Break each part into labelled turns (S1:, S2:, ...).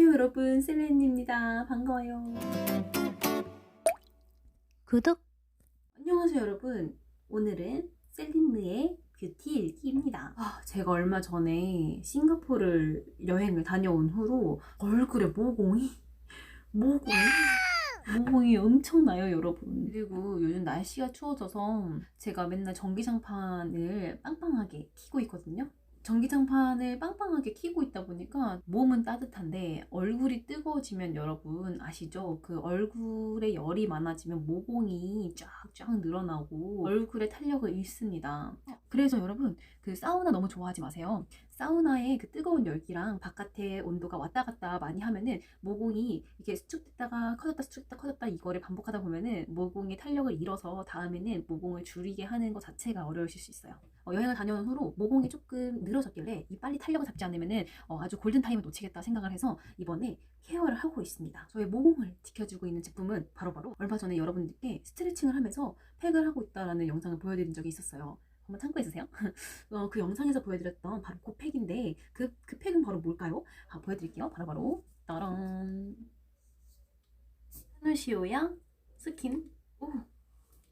S1: 안녕하세요 여러분. 셀렌입니다. 반가워요.
S2: 구독.
S1: 안녕하세요 여러분. 오늘은 셀린느의 뷰티 일기입니다. 아, 제가 얼마 전에 싱가포르를 여행을 다녀온 후로 얼굴에 모공이 모공이 모공이 엄청나요 여러분. 그리고 요즘 날씨가 추워져서 제가 맨날 전기장판을 빵빵하게 켜고 있거든요 전기장판을 빵빵하게 켜고 있다 보니까 몸은 따뜻한데 얼굴이 뜨거워지면 여러분 아시죠? 그 얼굴에 열이 많아지면 모공이 쫙쫙 늘어나고 얼굴에 탄력을 잃습니다. 그래서 여러분 그 사우나 너무 좋아하지 마세요. 사우나의 그 뜨거운 열기랑 바깥의 온도가 왔다 갔다 많이 하면은 모공이 이렇게 수축됐다가 커졌다 수축됐다 커졌다 이거를 반복하다 보면은 모공의 탄력을 잃어서 다음에는 모공을 줄이게 하는 것 자체가 어려우실 수 있어요. 어, 여행을 다녀온 후로 모공이 조금 늘어졌길래 이 빨리 탄력을 잡지 않으면은 어, 아주 골든 타임을 놓치겠다 생각을 해서 이번에 케어를 하고 있습니다. 저의 모공을 지켜주고 있는 제품은 바로바로 얼마 전에 여러분들께 스트레칭을 하면서 팩을 하고 있다라는 영상을 보여드린 적이 있었어요. 한번 참고해 주세요. 어, 그 영상에서 보여드렸던 바로 그 팩인데 그, 그 팩은 바로 뭘까요? 아, 보여드릴게요. 바로바로 따란 하늘시오야 스킨 오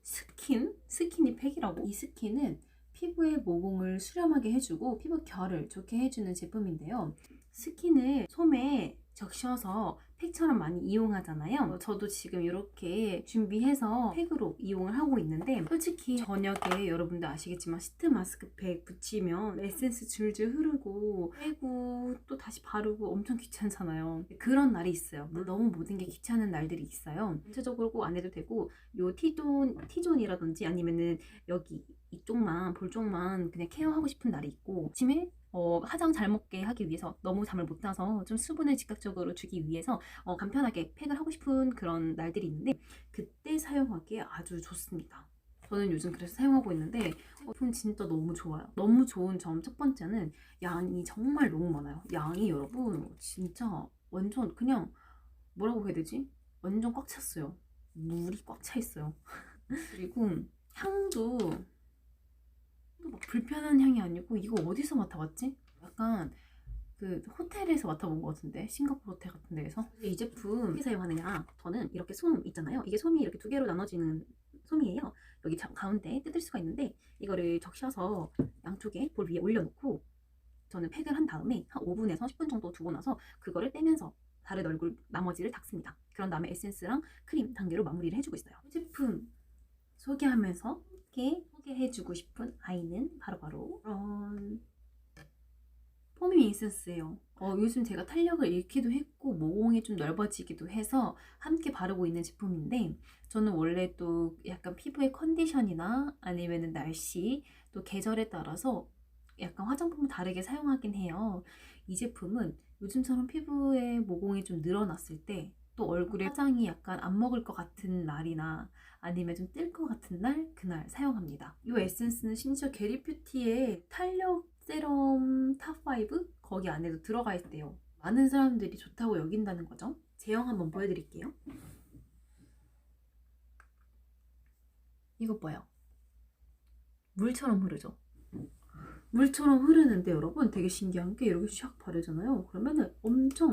S1: 스킨 스킨이 팩이라고 이 스킨은 피부의 모공을 수렴하게 해주고 피부 결을 좋게 해주는 제품인데요. 스킨을 솜에 적셔서 팩처럼 많이 이용하잖아요. 저도 지금 이렇게 준비해서 팩으로 이용을 하고 있는데 솔직히 저녁에 여러분들 아시겠지만 시트 마스크팩 붙이면 에센스 줄줄 흐르고 빼고 또 다시 바르고 엄청 귀찮잖아요. 그런 날이 있어요. 뭐 너무 모든 게 귀찮은 날들이 있어요. 전체적으로 꼭 안 해도 되고 요 T존, T존이라든지 아니면은 여기 이쪽만 볼 쪽만 그냥 케어하고 싶은 날이 있고 아침에 어, 화장 잘 먹게 하기 위해서 너무 잠을 못 자서 좀 수분을 즉각적으로 주기 위해서 어, 간편하게 팩을 하고 싶은 그런 날들이 있는데 그때 사용하기에 아주 좋습니다. 저는 요즘 그래서 사용하고 있는데 제품 진짜 너무 좋아요. 너무 좋은 점 첫 번째는 양이 정말 너무 많아요. 양이 여러분 진짜 완전 그냥 뭐라고 해야 되지? 완전 꽉 찼어요. 물이 꽉 차 있어요. 그리고 향도 막 불편한 향이 아니고 이거 어디서 맡아봤지? 약간 그 호텔에서 맡아본 것 같은데 싱가포르 호텔 같은 데에서. 이 제품 어떻게 사용하느냐? 저는 이렇게 솜 있잖아요. 이게 솜이 이렇게 두 개로 나눠지는 솜이에요. 여기 자- 가운데 뜯을 수가 있는데 이거를 적셔서 양쪽에 볼 위에 올려놓고 저는 팩을 한 다음에 한 5분에서 10분 정도 두고 나서 그거를 떼면서 다른 얼굴 나머지를 닦습니다. 그런 다음에 에센스랑 크림 단계로 마무리를 해주고 있어요. 이 제품 소개하면서 이렇게 소개해주고 싶은 아이는 바로바로 이런 포미 에센스예요. 어, 요즘 제가 탄력을 잃기도 했고 모공이 좀 넓어지기도 해서 함께 바르고 있는 제품인데 저는 원래 또 약간 피부의 컨디션이나 아니면 날씨 또 계절에 따라서 약간 화장품을 다르게 사용하긴 해요. 이 제품은 요즘처럼 피부에 모공이 좀 늘어났을 때 또 얼굴에 화장이 약간 안 먹을 것 같은 날이나 아니면 좀 뜰 것 같은 날 그날 사용합니다. 이 에센스는 심지어 게리뷰티의 탄력 세럼 탑5 거기 안에도 들어가 있대요. 많은 사람들이 좋다고 여긴다는 거죠. 제형 한번 보여드릴게요. 이것 봐요. 물처럼 흐르죠. 물처럼 흐르는데 여러분 되게 신기한 게 이렇게 샥 바르잖아요. 그러면은 엄청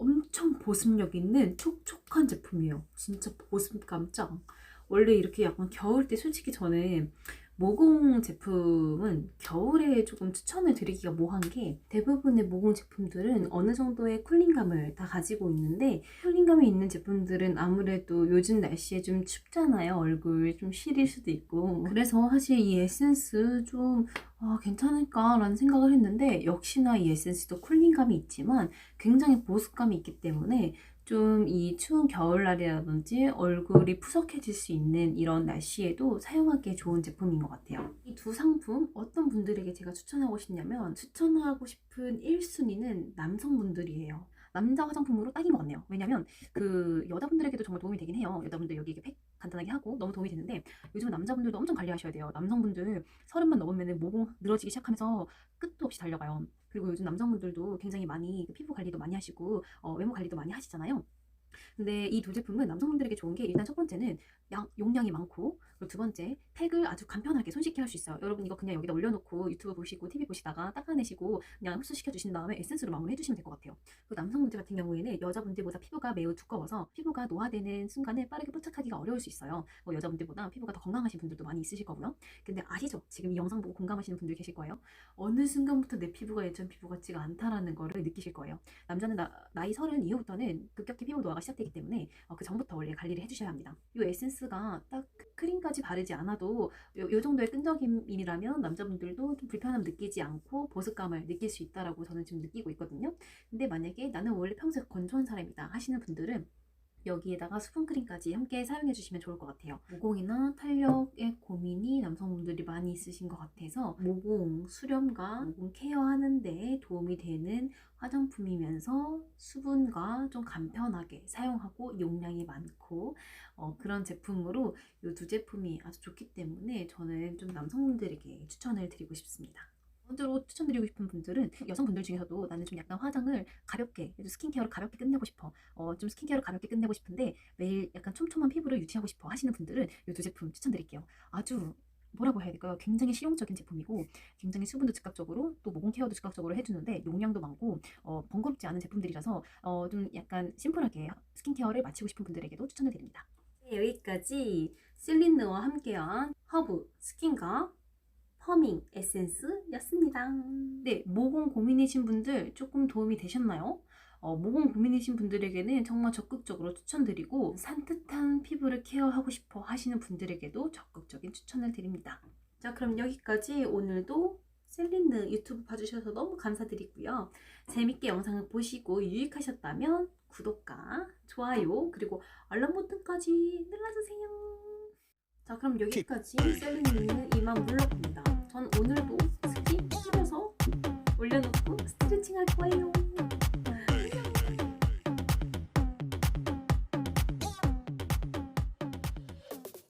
S1: 엄청 보습력 있는 촉촉한 제품이에요. 진짜 보습감 짱. 원래 이렇게 약간 겨울 때 솔직히 저는 모공 제품은 겨울에 조금 추천을 드리기가 뭐한 게 대부분의 모공 제품들은 어느 정도의 쿨링감을 다 가지고 있는데 쿨링감이 있는 제품들은 아무래도 요즘 날씨에 좀 춥잖아요. 얼굴 좀 시릴 수도 있고 그래서 사실 이 에센스 좀 아, 괜찮을까 라는 생각을 했는데 역시나 이 에센스도 쿨링감이 있지만 굉장히 보습감이 있기 때문에 좀 이 추운 겨울날이라든지 얼굴이 푸석해질 수 있는 이런 날씨에도 사용하기에 좋은 제품인 것 같아요. 이 두 상품 어떤 분들에게 제가 추천하고 싶냐면 추천하고 싶은 1순위는 남성분들이에요. 남자 화장품으로 딱인 것 같네요. 왜냐면 그 여자분들에게도 정말 도움이 되긴 해요. 여자분들 여기 이렇게 팩 간단하게 하고 너무 도움이 되는데 요즘은 남자분들도 엄청 관리하셔야 돼요. 남성분들 서른만 넘으면 모공 늘어지기 시작하면서 끝도 없이 달려가요. 그리고 요즘 남성분들도 굉장히 많이 그 피부 관리도 많이 하시고 어, 외모 관리도 많이 하시잖아요. 근데 이 두 제품은 남성분들에게 좋은 게 일단 첫 번째는 양, 용량이 많고 그리고 두 번째, 팩을 아주 간편하게 손쉽게 할 수 있어요. 여러분 이거 그냥 여기다 올려놓고 유튜브 보시고 TV 보시다가 닦아내시고 그냥 흡수시켜 주신 다음에 에센스로 마무리해 주시면 될 것 같아요. 그리고 남성분들 같은 경우에는 여자분들보다 피부가 매우 두꺼워서 피부가 노화되는 순간에 빠르게 부착하기가 어려울 수 있어요. 뭐 여자분들보다 피부가 더 건강하신 분들도 많이 있으실 거고요. 근데 아시죠? 지금 이 영상 보고 공감하시는 분들 계실 거예요. 어느 순간부터 내 피부가 예전 피부 같지가 않다라는 거를 느끼실 거예요. 남자는 나, 나이 서른 이후부터는 급격히 피부 노화가 시작되기 때문에 어, 그 전부터 원래 관리를 해주셔야 합니다. 이 에센스가 딱 크림까지 바르지 않아도 요, 요 정도의 끈적임이라면 남자분들도 좀 불편함 느끼지 않고 보습감을 느낄 수 있다라고 저는 지금 느끼고 있거든요. 근데 만약에 나는 원래 평소에 건조한 사람이다 하시는 분들은 여기에다가 수분크림까지 함께 사용해 주시면 좋을 것 같아요. 모공이나 탄력의 고민이 남성분들이 많이 있으신 것 같아서 모공 수렴과 모공 케어하는데 도움이 되는 화장품이면서 수분과 좀 간편하게 사용하고 용량이 많고 어, 그런 제품으로 이 두 제품이 아주 좋기 때문에 저는 좀 남성분들에게 추천을 드리고 싶습니다. 번째로 추천드리고 싶은 분들은 여성분들 중에서도 나는 좀 약간 화장을 가볍게 그래도 스킨케어를 가볍게 끝내고 싶어 어, 좀 스킨케어를 가볍게 끝내고 싶은데 매일 약간 촘촘한 피부를 유지하고 싶어 하시는 분들은 이 두 제품 추천드릴게요 아주 뭐라고 해야 될까요? 굉장히 실용적인 제품이고 굉장히 수분도 즉각적으로 또 모공 케어도 즉각적으로 해주는데 용량도 많고 어, 번거롭지 않은 제품들이라서 어, 좀 약간 심플하게 스킨케어를 마치고 싶은 분들에게도 추천을 드립니다. 네, 여기까지 실린느와 함께한 허브 스킨과 퍼밍 에센스였습니다. 네, 모공 고민이신 분들 조금 도움이 되셨나요? 어, 모공 고민이신 분들에게는 정말 적극적으로 추천드리고 산뜻한 피부를 케어하고 싶어 하시는 분들에게도 적극적인 추천을 드립니다. 자, 그럼 여기까지 오늘도 셀린느 유튜브 봐주셔서 너무 감사드리고요. 재밌게 영상을 보시고 유익하셨다면 구독과 좋아요 그리고 알람 버튼까지 눌러주세요. 자, 그럼 여기까지 셀린느